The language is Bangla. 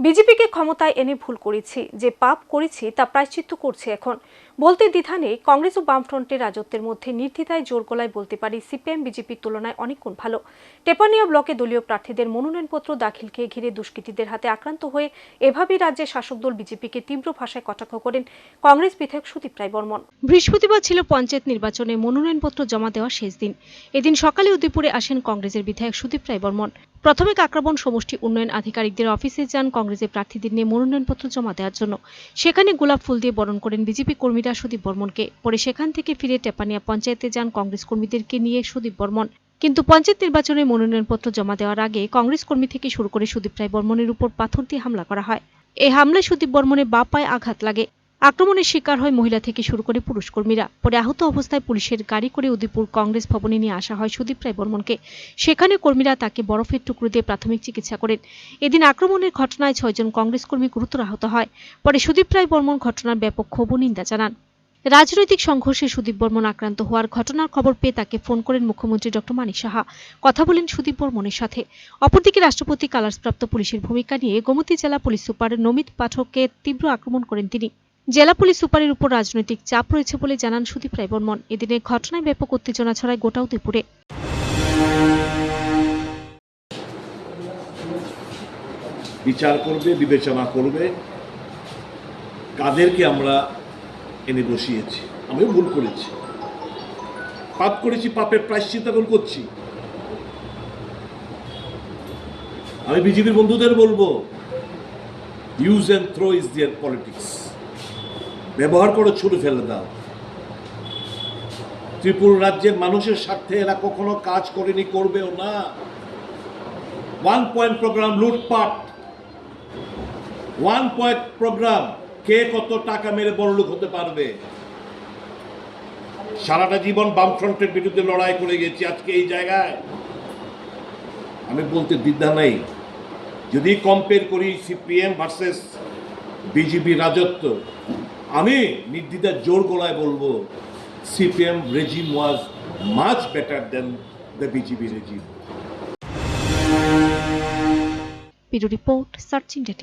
বিজেপিকে ক্ষমতায় এনে ভুল করেছি যে পাপ করেছি তা প্রায়শ্চিত্ত করছে এখন। বলতে দ্বিধা নেই কংগ্রেস ও বামফ্রন্টের রাজত্বের মধ্যে নির্দ্বিধায় জোর গলায় বলতে পারি সিপিএম, বিজেপির তুলনায় অনেক গুণ ভালো। টেপানিয়া ব্লকে দলীয় প্রার্থীদের মনোনয়নপত্র দাখিলকে ঘিরে দুষ্কৃতীদের হাতে আক্রান্ত হয়ে এভাবেই রাজ্যের শাসক দল বিজেপিকে তীব্র ভাষায় কটাক্ষ করেন কংগ্রেস বিধায়ক সুদীপ রায় বর্মন। বৃহস্পতিবার ছিল পঞ্চায়েত নির্বাচনে মনোনয়নপত্র জমা দেওয়ার শেষ দিন। এদিন সকালে উদয়পুরে আসেন কংগ্রেসের বিধায়ক সুদীপ রায় বর্মন। প্রথমে কাকরাবন সমষ্টি উন্নয়ন আধিকারিকদের অফিসে যান কংগ্রেসের প্রার্থীদের নিয়ে মনোনয়নপত্র জমা দেওয়ার জন্য। সেখানে গোলাপ ফুল দিয়ে বরণ করেন বিজেপি কর্মীরা। সুদীপ বর্মনকে। পরে সেখান থেকে ফিরে টেপানিয়া পঞ্চায়েতে যান কংগ্রেস কর্মীদেরকে নিয়ে সুদীপ বর্মন। কিন্তু পঞ্চায়েত নির্বাচনে মনোনয়নপত্র জমা দেওয়ার আগে কংগ্রেস কর্মী থেকে শুরু করে সুদীপ রায় বর্মনের উপর পাথর দিয়ে হামলা করা হয়। এই হামলায় সুদীপ বর্মনের বা পায়ে আঘাত লাগে। আক্রমণের শিকার হয় মহিলা থেকে শুরু করে পুরুষ কর্মীরা। পরে আহত অবস্থায় পুলিশের গাড়ি করে উদয়পুর কংগ্রেস ভবনে নিয়ে আসা হয় সুদীপ রায় বর্মনকে। সেখানে কর্মীরা তাকে বরফের টুকরো দিয়ে প্রাথমিক চিকিৎসা করেন। এদিন আক্রমণের ঘটনায় ছয়জন কংগ্রেস কর্মী গুরুতর আহত হয়। পরে সুদীপ রায় বর্মন ঘটনার ব্যাপক ক্ষোভ নিন্দা জানান। রাজনৈতিক সংঘর্ষে সুদীপ বর্মন আক্রান্ত হওয়ার ঘটনার খবর পেয়ে তাকে ফোন করেন মুখ্যমন্ত্রী ডক্টর মানিক সাহা। কথা বলেন সুদীপ বর্মনের সাথে। অপরদিকে রাষ্ট্রপতি কালার্সপ্রাপ্ত পুলিশের ভূমিকা নিয়ে গোমতী জেলা পুলিশ সুপার নমিত পাঠককে তীব্র আক্রমণ করেন তিনি। জেলা পুলিশ সুপারের উপর রাজনৈতিক চাপ রয়েছে বলে জানান সুদীপ রায় বর্মন। এদিনের ঘটনায় ব্যাপক উত্তেজনা ছড়ায় গোটা উদয়পুরে। বিচার করবে, বিবেচনা করবে। কাদেরকে আমরা এনে বসিয়েছি। আমিও ভুল করেছি। পাপ করেছি, পাপের প্রায়শ্চিত্ত এখন করছি। আমি বিজেপির বন্ধুদের বলব use and throw is their politics ব্যবহার করে ছুটে ফেলে দাও। ত্রিপুরা রাজ্যের মানুষের স্বার্থে এরা কখনো কাজ করেনি, করবেও না। ওয়ান পয়েন্ট প্রোগ্রাম লুটপাট। ওয়ান পয়েন্ট প্রোগ্রাম কে কত টাকা মেরে বড়লোক হতে পারবে? সারাটা জীবন বামফ্রন্টের বিরুদ্ধে লড়াই করে গেছি আজকে এই জায়গায়। আমি বলতে দ্বিধা নাই। যদি কম্পেয়ার করি সিপিএম ভার্সেস বিজেপি রাজত্ব, আমি নির্দ্বিধার জোর গলায় বলব CPM regime was much better than the BJP regime bureau report search India